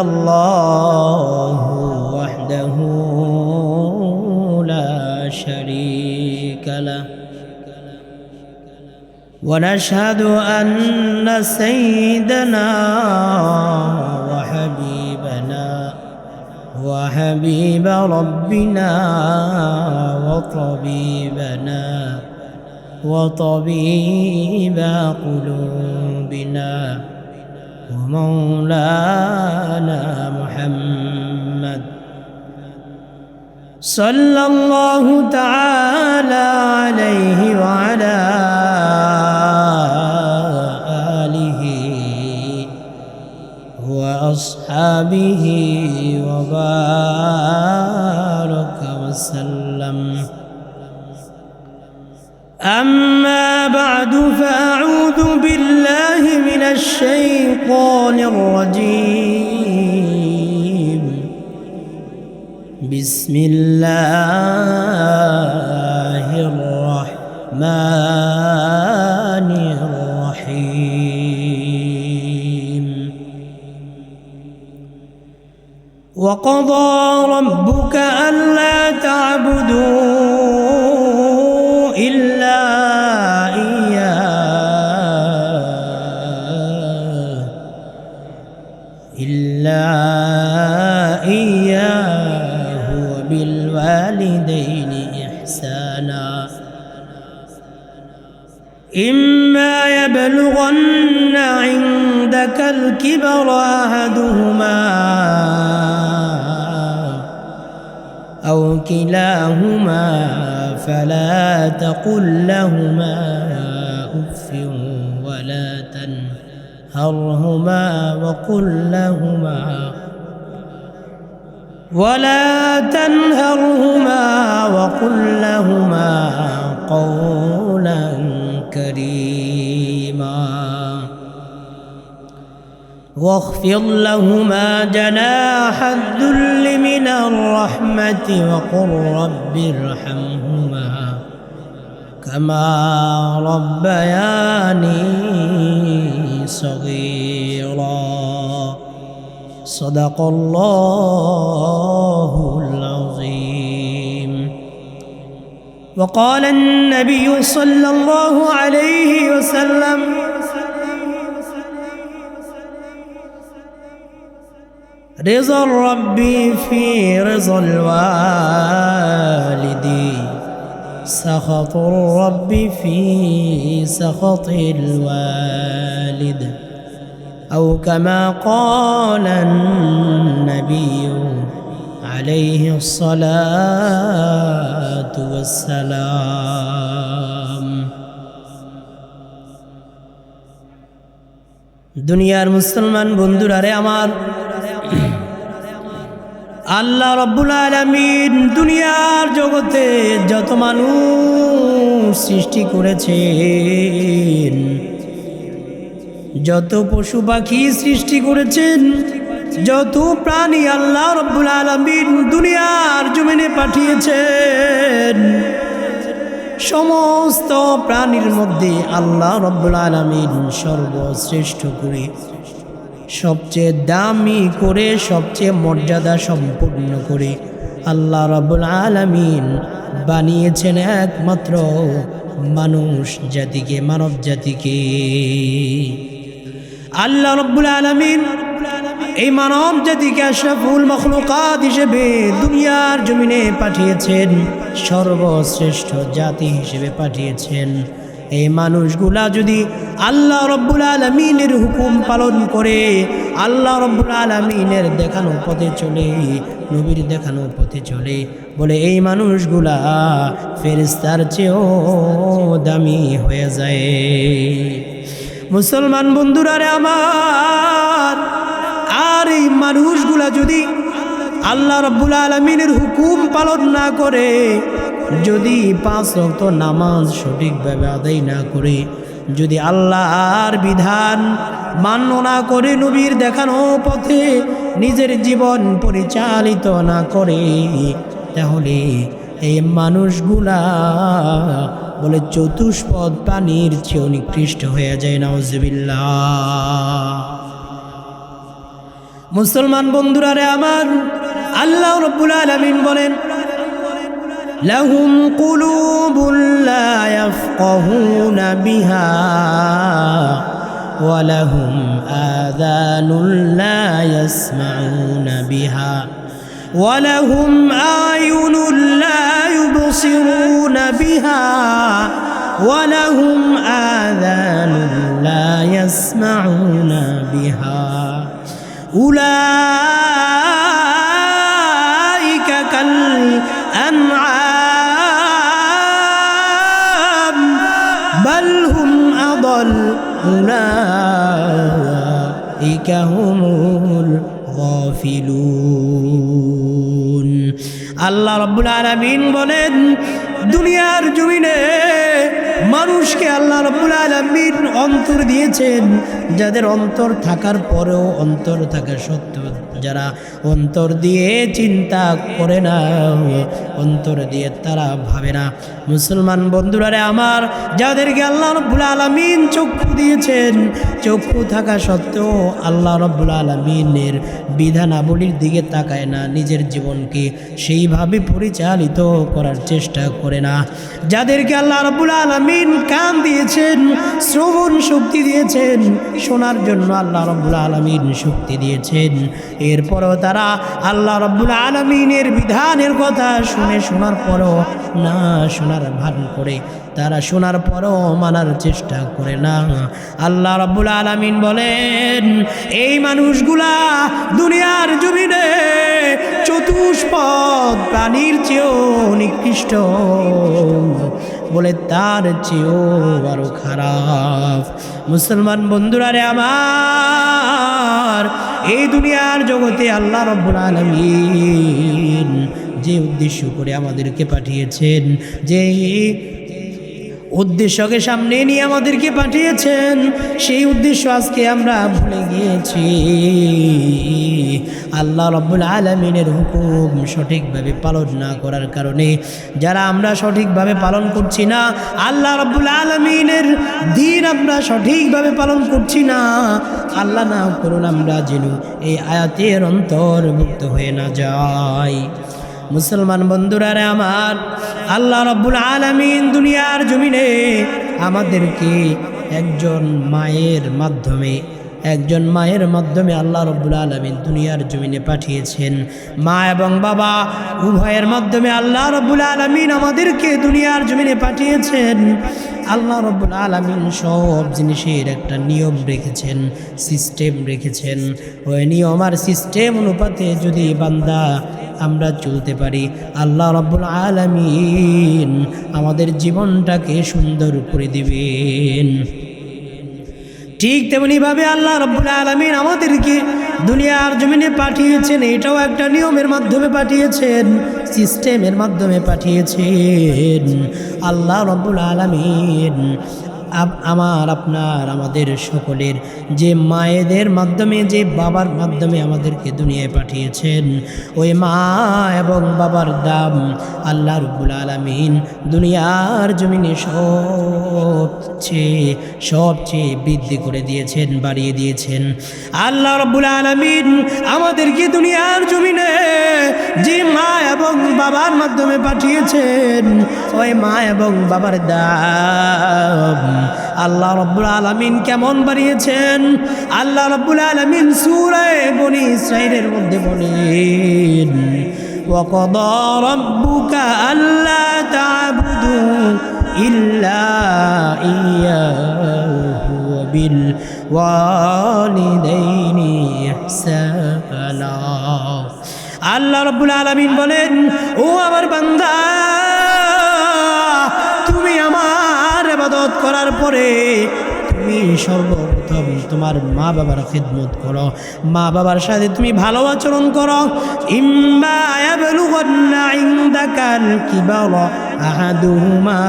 الله وحده لا شريك له. ونشهد أن سيدنا وحبيبنا وحبيب ربنا وطبيبنا وطبيب قلوبنا. ومولانا محمد. صلى الله تعالى عليه وعلى آله وأصحابه وبارك وسلم. أما بعد فأعوذ بالله الشيطان الرجيم. بسم الله الرحمن الرحيم. وقضى ربك ألا تعبدوا إلا إما يبلغن عندك الكبر أحدهما أو كلاهما فلا تقل لهما أف ولا تنهرهما وقل لهما ولا تنهرهما وقل لهما قولا كريما. واخفض لهما جناح الذل من الرحمة وقل رب ارحمهما كما ربياني صغيرا. صدق الله. وقال النبي صلى الله عليه وسلم رضا الرب في رضا الوالد سخط الرب في سخط الوالد. أو كما قال النبي عليه الصلاة والسلام দুনিয়ার মুসলমান বন্ধুরারে আমার আল্লাহ রব্বুল আলমিন দুনিয়ার জগতে যত মানুষ সৃষ্টি করেছেন যত পশু পাখি সৃষ্টি করেছেন যত প্রাণী আল্লাহ রব্বুল আলমিন দুনিয়ার জমিনে পাঠিয়েছেন। সমস্ত প্রাণীর মধ্যে আল্লাহ রব্বুল আলমিন সর্বশ্রেষ্ঠ করে, সবচেয়ে দামি করে, সবচেয়ে মর্যাদা সম্পূর্ণ করে আল্লাহ রব্বুল আলমিন বানিয়েছেন একমাত্র মানুষ জাতিকে, মানব জাতিকে। আল্লাহ রব্বুল আলমিন এই মানব জাতিকে আশরাফুল মখলুকাত হিসেবে দুনিয়ার জমিনে পাঠিয়েছেন, সর্বশ্রেষ্ঠ জাতি হিসেবে পাঠিয়েছেন। এই মানুষগুলা যদি আল্লাহ রব্বুল আলমিনের হুকুম পালন করে, আল্লাহ রব্বুল আলমিনের দেখানো পথে চলে, নবীর দেখানো পথে চলে, বলে এই মানুষগুলা ফেরিস্তার চেয়েও দামি হয়ে যায়। মুসলমান বন্ধুরা রে আমার আর এই মানুষগুলা যদি আল্লাহ রব্বুল আলমিনের হুকুম পালন না করে, যদি পাঁচ রক্ত নামাজ সঠিকভাবে আদায় না করে, যদি আল্লাহর বিধান মান্য না করে নবীর দেখানো পথে নিজের জীবন পরিচালিত না করে, তাহলে এই মানুষগুলা বলে চতুষ্পদ পানির চেয়েও নিকৃষ্ট হয়ে যায় নওয়াজবিল্লা মুসলমান বন্ধুরা রে আমার আল্লাহ রব্বুল আলামিন বলেন لهم قلوب لا يفقهون بها ولهم آذان لا يسمعون بها ولهم أعين لا يبصرون بها ولهم آذان لا يسمعون بها أولئك كالأنعام بل هم أضل أولئك هم الغافلون আল্লাহ রব্বুল আলমিন বলেন দুনিয়ার জমিনে মানুষকে আল্লাহ রব্বুল আলমিন অন্তর দিয়েছেন, যাদের অন্তর থাকার পরেও অন্তর থাকা সত্ত্বেও যারা অন্তর দিয়ে চিন্তা করে না, অন্তর দিয়ে তারা ভাবে না। মুসলমান বন্ধুরারে আমার, যাদেরকে আল্লাহ রব্বুল আলমিন চক্ষু দিয়েছেন, চক্ষু থাকা সত্ত্বেও আল্লাহ রব্বুল আলমিনের বিধানাবলীর দিকে তাকায় না, নিজের জীবনকে সেইভাবে পরিচালিত করার চেষ্টা করে না। যাদেরকে আল্লাহ রব্বুল আলমিন কান দিয়েছেন, শ্রবণ শক্তি দিয়েছেন, শোনার জন্য আল্লাহ রব্বুল আলমিন শক্তি দিয়েছেন। এরপরও তারা আল্লাহ রব্বুল আলমিনের বিধানের কথা শুনে শোনার পরও না শোনার ভান করে, তারা শোনার পরও মানার চেষ্টা করে না। আল্লাহ রব্বুল আলমিন বলেন, এই মানুষগুলা দুনিয়ার জমিনে চতুষ্পদ প্রাণীর চেয়েও নিকৃষ্ট। বলে তার চেয়েও আরও খারাপ। মুসলমান বন্ধুরা রে আমার, এই দুনিয়ার জগতে আল্লাহ রব্বুল আলমিন যে উদ্দেশ্য করে আমাদেরকে পাঠিয়েছেন, যে উদ্দেশ্যকে সামনে নিয়ে আমাদেরকে পাঠিয়েছেন। সেই উদ্দেশ্য আজকে আমরা ভুলে গিয়েছি। আল্লাহ রব্বুল আলমিনের হুকুম সঠিকভাবে পালন না করার কারণে যারা আমরা সঠিকভাবে পালন করছি না, আল্লাহ রব্বুল আলমিনের দিন আমরা সঠিকভাবে পালন করছি না। আল্লাহ না করুন আমরা যেন এই আয়াতের অন্তর্ভুক্ত হয়ে না যাই। মুসলমান বন্ধুরা আমার আল্লাহ রব্বুল আলমিন দুনিয়ার জমিনে আমাদেরকে একজন মায়ের মাধ্যমে একজন মায়ের মাধ্যমে আল্লাহ রব্বুল আলমিন দুনিয়ার জমিনে পাঠিয়েছেন। মা এবং বাবা উভয়ের মাধ্যমে আল্লাহ রব্বুল আলমিন আমাদেরকে দুনিয়ার জমিনে পাঠিয়েছেন। আল্লাহ রব্বুল আলমিন সব জিনিসের একটা নিয়ম রেখেছেন, সিস্টেম রেখেছেন। ওই নিয়ম আর সিস্টেম অনুপাতে যদি বান্দা আমরা চলতে পারি, আল্লাহ রব্বুল আলমিন আমাদের জীবনটাকে সুন্দর করে দিবেন। ঠিক তেমনিভাবে আল্লাহ রব্বুল আলমিন আমাদেরকে দুনিয়ার জমিনে পাঠিয়েছেন, এটাও একটা নিয়মের মাধ্যমে পাঠিয়েছেন, সিস্টেমের মাধ্যমে পাঠিয়েছেন। আল্লাহ রব্বুল আলমিন আমার, আপনার, আমাদের সকলের যে মায়েদের মাধ্যমে, যে বাবার মাধ্যমে আমাদেরকে দুনিয়ায় পাঠিয়েছেন, ওই মা এবং বাবার দাম আল্লাহ রব্বুল আলমিন দুনিয়ার জমিনে সবচেয়ে সবচেয়ে বৃদ্ধি করে দিয়েছেন, বাড়িয়ে দিয়েছেন। আল্লাহ রব্বুল আলমিন আমাদেরকে দুনিয়ার জমিনে যে মা এবং বাবার মাধ্যমে পাঠিয়েছেন, ওই মা এবং বাবার দাম আল্লাহ রব্বুল আলমিন কেমন বানিয়েছেন আল্লাহ রব্বুল আলমিন সুরায় বনি ইসরাইলের মধ্যে বলেন وقضى ربك ألا تعبدوا إلا إياه وبالوالدين إحسانا আল্লাহ রব্বুল আলমিন বলেন ও আমার বান্দা ইবাদত করার পরে তুমি সর্বপ্রথম তোমার মা বাবার খিদমত করো। মা বাবার সাথে তুমি ভালো আচরণ করো। আহাদুহুমা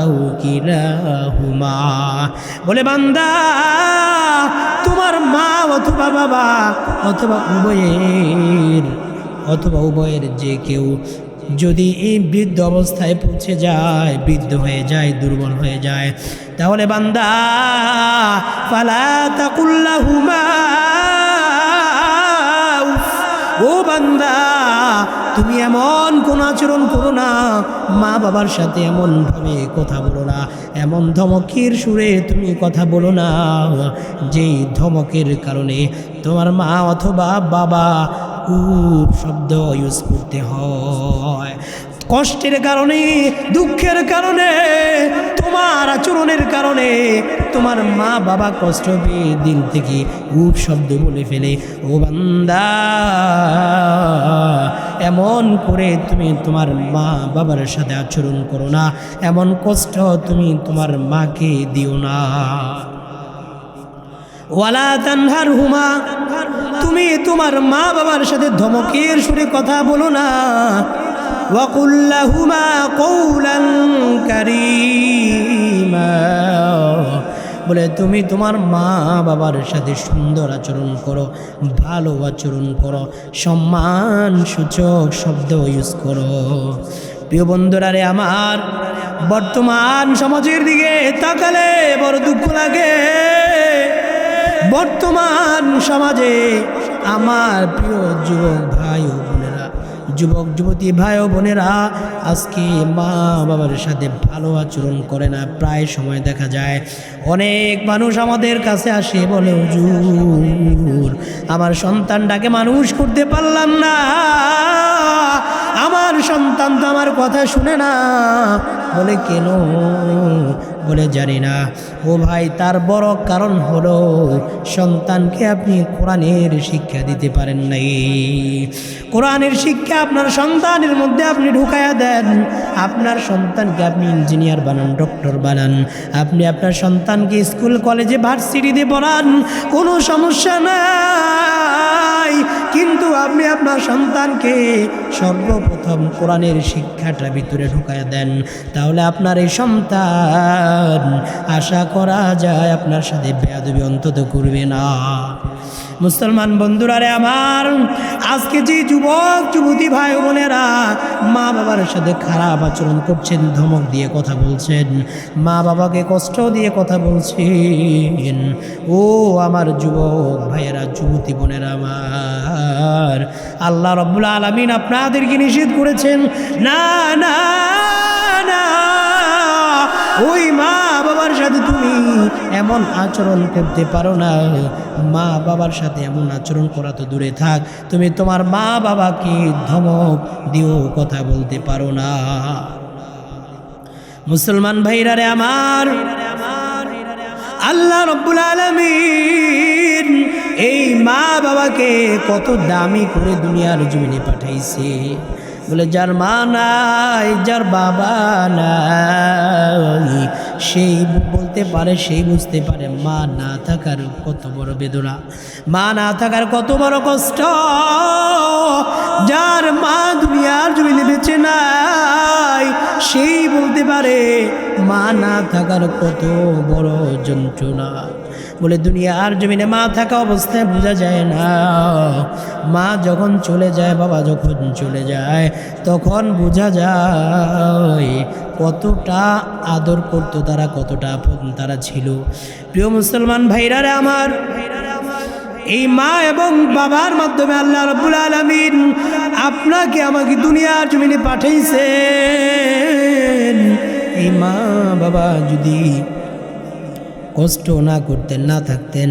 আও কিলাহুমা। বলে, বান্দা, তোমার মা অথবা বাবা, অথবা উভয়ের অথবা উভয়ের যে কেউ যদি এই বৃদ্ধ অবস্থায় পৌঁছে যায়, বৃদ্ধ হয়ে যায়, দুর্বল হয়ে যায়, তাহলে বান্দা, ফালা তাকুল্লাহুমা ও বান্দা, তুমি এমন কোন আচরণ করো না, মা বাবার সাথে এমনভাবে কথা বলো না, এমন ধমকের সুরে তুমি কথা বলো না, যেই ধমকের কারণে তোমার মা অথবা বাবা উপ শব্দ ইউজ করতে হয়। কষ্টের কারণে, দুঃখের কারণে, তোমার আচরণের কারণে, তোমার মা বাবা কষ্ট পেয়ে দিল থেকে উপ শব্দ বলে ফেলে। ও বান্দা, এমন করে তুমি তোমার মা বাবার সাথে আচরণ করো না। এমন কষ্ট তুমি তোমার মাকে দিও না। ওয়ালা তানহার হুমা তুমি তোমার মা বাবার সাথে ধমকের সুরে কথা বলো না। বলে, তুমি তোমার মা বাবার সাথে সুন্দর আচরণ করো, ভালো আচরণ করো, সম্মান সূচক শব্দ ইউজ করো। প্রিয় বন্ধুরা রে আমার, বর্তমান সমাজের দিকে তাকালে বড় দুঃখ লাগে। বর্তমান সমাজে আমার প্রিয় যুবক ভাই ও বোনেরা, যুবক, যুবতী ভাই ও বোনেরা, আজকে মা বাবার সাথে ভালো আচরণ করে না, প্রায় সময় দেখা যায় অনেক মানুষ আমাদের কাছে আসে বলে আমার সন্তানটাকে মানুষ করতে পারলাম না। আমার সন্তান তো আমার কথা শুনে না। বলে কেন? বলে জানি না। ও ভাই, তার বড় কারণ হলো সন্তানকে আপনি কোরআনের শিক্ষা দিতে পারেন নাই। কোরআনের শিক্ষা আপনার সন্তানের মধ্যে আপনি ঢুকায়া দেন। আপনার সন্তানকে আপনি ইঞ্জিনিয়ার বানান, ডক্টর বানান। আপনি আপনার সন্তানকে স্কুল, কলেজে, ভার্সিটিতে পড়ান। কোনো সমস্যা নাই। কিন্তু আপনি আপনার সন্তানকে সর্বপ্রথম কোরআনের শিক্ষাটা ভিতরে ঢুকায় দেন। তাহলে আপনার এই সন্তান আশা করা যায় আপনার সাথে বেয়াদবি অন্তত করবে না। মুসলমান বন্ধুরা রে আমার, আজকে যে যুবক, যুবতী ভাই বোনেরা মা বাবার সাথে খারাপ আচরণ করছেন, ধমক দিয়ে কথা বলছেন, মা বাবাকে কষ্ট দিয়ে কথা বলছেন, ও আমার যুবক ভাইয়েরা, যুবতী বোনেরা আমার, আল্লাহ রব্বুল আলমিন আপনাদেরকে নিষেধ করেছেন, না না না ওই মা বাবার সাথে তুমি এমন আচরণ করতে পারো না। মা বাবার সাথে এমন আচরণ করা তো দূরে থাক। তুমি তোমার মা বাবাকে ধমক দিও কথা বলতে পারো না। মুসলমান ভাইরা রে আমার, আল্লাহ রব্বুল আলমিন এই মা বাবাকে কত দামি করে দুনিয়ার জমিনে পাঠাইছে। বলে, যার মা নাই, যার বাবা নাই, সেই বলতে পারে, সেই বুঝতে পারে, মা না থাকার কত বড় বেদনা। মা না থাকার কত বড় কষ্ট। যার মা দুনিয়ার জমিনে বেঁচে নাই, সেই বলতে পারে, মা না থাকার কত বড় যন্ত্রণা। বলে, দুনিয়ার জমিনে মা থাকা অবস্থায় বোঝা যায় না মা যখন চলে যায়, বাবা যখন চলে যায়, তখন বোঝা যায় কতটা আদর করতো তারা, কতটা আপন তারা ছিল। প্রিয় মুসলমান ভাইরারে আমার, এই মা এবং বাবার মাধ্যমে আল্লাহ রব্বুল আলমিন আপনাকে আমাকে দুনিয়ার জমিনে পাঠাইছেন। এই মা, বাবা যদি কষ্ট না করতেন, না থাকতেন